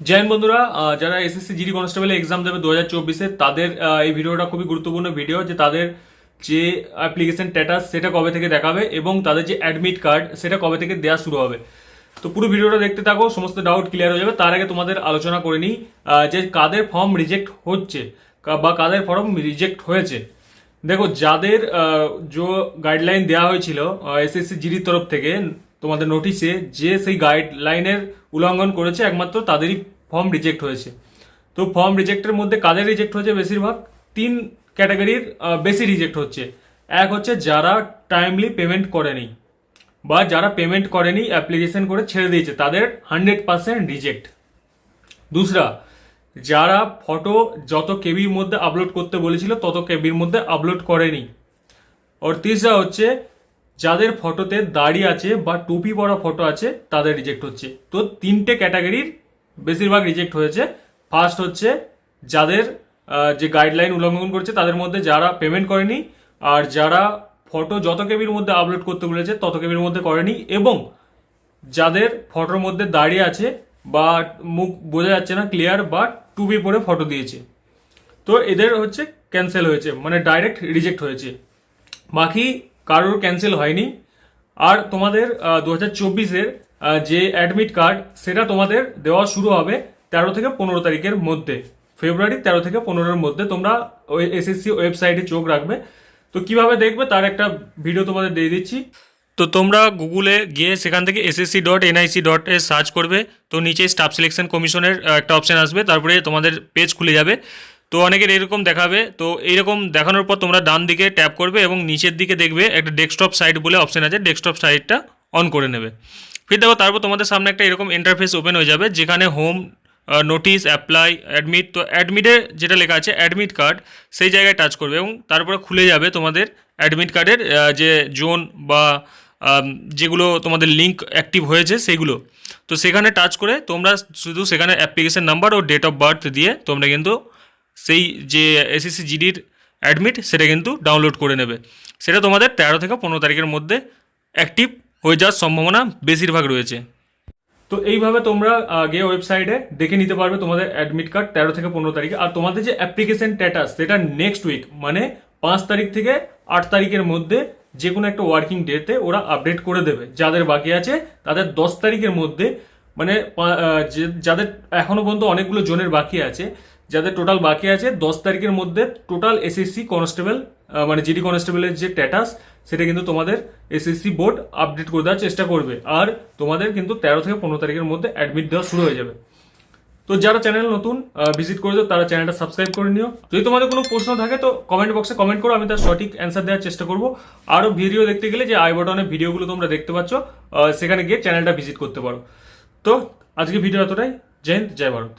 জয় বন্ধুরা যারা SSC GD constable exam দেবে দু হাজার চব্বিশে, তাদের এই ভিডিওটা খুবই গুরুত্বপূর্ণ ভিডিও যে তাদের যে অ্যাপ্লিকেশন স্ট্যাটাস সেটা কবে থেকে দেখাবে এবং তাদের যে অ্যাডমিট কার্ড সেটা কবে থেকে দেওয়া শুরু হবে। তো পুরো ভিডিওটা দেখতে থাকো, সমস্ত ডাউট ক্লিয়ার হয়ে যাবে। তার আগে তোমাদের আলোচনা করে নিই যে কাদের ফর্ম রিজেক্ট হচ্ছে বা কাদের ফর্ম রিজেক্ট হয়েছে। দেখো, যাদের যে গাইডলাইন দেওয়া হয়েছিল এসএসসি জিডির তরফ থেকে তোমাদের নোটিশে যে সেই গাইডলাইনের উল্লঙ্ঘন করেছে একমাত্র তাদেরই ফর্ম রিজেক্ট হয়েছে। তো ফর্ম রিজেক্টের মধ্যে কাদের রিজেক্ট হয়েছে বেশিরভাগ? তিন ক্যাটাগরির বেশি রিজেক্ট হচ্ছে। এক হচ্ছে যারা টাইমলি পেমেন্ট করেনি বা যারা পেমেন্ট করেনি অ্যাপ্লিকেশন করে ছেড়ে দিয়েছে, তাদের হান্ড্রেড পার্সেন্ট রিজেক্ট দুসরা, যারা ফটো যত কেবির মধ্যে আপলোড করতে বলেছিল, তত কেবির মধ্যে আপলোড করেনি। আর তিসরা হচ্ছে যাদের ফটোতে দাড়ি আছে বা টুপি পরা ফটো আছে, তাদের রিজেক্ট হচ্ছে। তো তিনটে ক্যাটাগরির বেশিরভাগ রিজেক্ট হয়েছে। ফার্স্ট হচ্ছে যাদের যে গাইডলাইন উল্লঙ্ঘন করছে, তাদের মধ্যে যারা পেমেন্ট করেনি আর যারা ফটো যত কেবির মধ্যে আপলোড করতে বলেছে, তত কেবির মধ্যে করেনি এবং যাদের ফটোর মধ্যে দাঁড়িয়ে আছে বা মুখ বোঝা যাচ্ছে না ক্লিয়ার বা টুপি পরে ফটো দিয়েছে। তো এদের হচ্ছে ক্যান্সেল হয়েছে মানে ডাইরেক্ট রিজেক্ট হয়েছে। বাকি কারোর ক্যান্সেল হয়নি। আর তোমাদের দু হাজার চব্বিশের যে অ্যাডমিট কার্ড সেটা তোমাদের দেওয়া শুরু হবে তেরো থেকে পনেরো তারিখের মধ্যে। ফেব্রুয়ারি তেরো থেকে পনেরোর মধ্যে তোমরা ওই এসএসসি ওয়েবসাইটে চোখ রাখবে। তো কীভাবে দেখবে তার একটা ভিডিও তোমাদের দিয়ে দিচ্ছি। তো তোমরা গুগলে গিয়ে সেখান থেকে এসএসসি ডট এনআইসি ডট এ সার্চ করবে। তো নিচে স্টাফ সিলেকশন কমিশনের একটা অপশন আসবে। তারপরে তোমাদের পেজ খুলে যাবে। তো অনেকের এরকম দেখাবে। তো এইরকম দেখানোর পর তোমরা ডান দিকে ট্যাপ করবে এবং নিচের দিকে দেখবে একটা ডেস্কটপ সাইট বলে অপশন আছে। ডেস্কটপ সাইটটা অন করে নেবে। ফির দেখো, তারপর তোমাদের সামনে একটা এরকম ইন্টারফেস ওপেন হয়ে যাবে, যেখানে হোম নোটিশ অ্যাপ্লাই অ্যাডমিট তো অ্যাডমিটে যেটা লেখা আছে অ্যাডমিট কার্ড সেই জায়গায় টাচ করবে এবং তারপরে খুলে যাবে তোমাদের অ্যাডমিট কার্ডের যে জোন বা যেগুলো তোমাদের লিঙ্ক অ্যাক্টিভ হয়েছে সেগুলো। তো সেখানে টাচ করে তোমরা শুধু সেখানে অ্যাপ্লিকেশন নাম্বার ও ডেট অফ বার্থ দিয়ে তোমরা কিন্তু সেই যে এসএসসি জিডির অ্যাডমিট সেটা কিন্তু ডাউনলোড করে নেবে। সেটা তোমাদের তেরো থেকে পনেরো তারিখের মধ্যে অ্যাক্টিভ হয়ে যাওয়ার সম্ভাবনা বেশিরভাগ রয়েছে। তো এইভাবে তোমরা গিয়ে ওয়েবসাইটে দেখে নিতে পারবে তোমাদের অ্যাডমিট কার্ড তেরো থেকে পনেরো তারিখে। আর তোমাদের যে অ্যাপ্লিকেশন স্ট্যাটাস সেটা নেক্সট উইক মানে পাঁচ তারিখ থেকে আট তারিখের মধ্যে যে কোনো একটা ওয়ার্কিং ডেতে ওরা আপডেট করে দেবে। যাদের বাকি আছে, তাদের দশ তারিখের মধ্যে মানে যাদের এখনও পর্যন্ত অনেকগুলো জনের বাকি আছে, যাদের টোটাল বাকি আছে, দশ তারিখের মধ্যে টোটাল এসএসসি কনস্টেবল মানে জিডি কনস্টেবলের যে স্ট্যাটাস সেটা কিন্তু তোমাদের এসএসসি বোর্ড আপডেট করে দেওয়ার চেষ্টা করবে। আর তোমাদের কিন্তু তেরো থেকে পনেরো তারিখের মধ্যে অ্যাডমিট দেওয়া শুরু হয়ে যাবে। তো যারা চ্যানেল নতুন ভিজিট করেছ, তারা চ্যানেলটা সাবস্ক্রাইব করে নিও। যদি তোমাদের কোনো প্রশ্ন থাকে, তো কমেন্ট বক্সে কমেন্ট করো, আমি তার সঠিক অ্যান্সার দেওয়ার চেষ্টা করব। আরও ভিডিও দেখতে গেলে যে আই বটনের ভিডিওগুলো তোমরা দেখতে পাচ্ছ সেখানে গিয়ে চ্যানেলটা ভিজিট করতে পারো। তো আজকে ভিডিও এতটাই। জয় হিন্দ জয় ভারত।